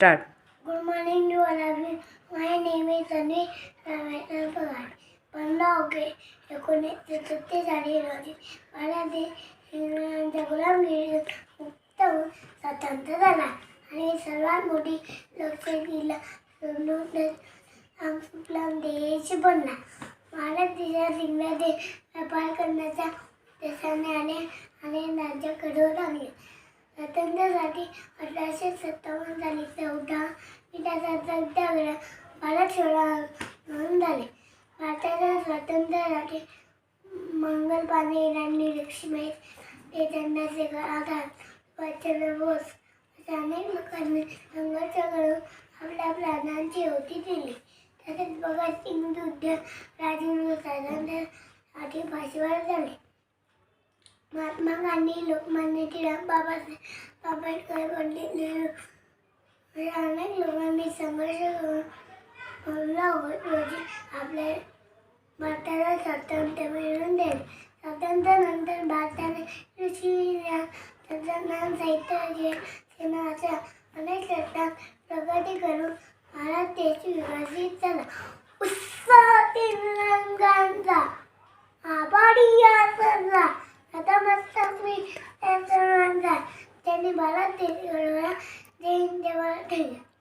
Start good morning to all of you my name is Tanvi Ramesh Pagar पंधरा August एकोणीसशे सत्तेचाळीस रोजी मला ते इंग्रजांच्या गुलामगिरी मुक्त होऊन स्वतंत्र झाला आणि सर्वात मोठी लोकशाहीला सोडून देश बनला भारत देशात इंग्रजी व्यापार करण्याच्या देशाने आले आणि राज्य करू लागले स्वातंत्र्यासाठी अठराशे सत्तावन्न साली चौदा मिठाचा सत्याग्रह भारत सोळा म्हणून झाले. भारताच्या स्वातंत्र्यासाठी मंगल पांडे इराणी लक्ष्मी ते चंद्रशेखर आझाद सुभाषचंद्र बोस अशा अनेक लोकांनी संघर्ष करून आपल्या प्राणांची होती दिली. तसेच भगतसिंग युद्ध राजेंद्र स्वातंत्र्यासाठी फाशीवर झाले. महात्मा गांधी लोकमान्य टिळक बाबासाहेब आंबेडकर पंडित अनेक लोकांनी संघर्ष करून रोजी आपल्या भारताला स्वातंत्र्य मिळवून दिले स्वातंत्र्यानंतर भारताने कृषी तंत्रज्ञान साहित्य अनेक क्षेत्रात प्रगती करून भारत देश विकसित झाला. देवीला देवा ठेवूया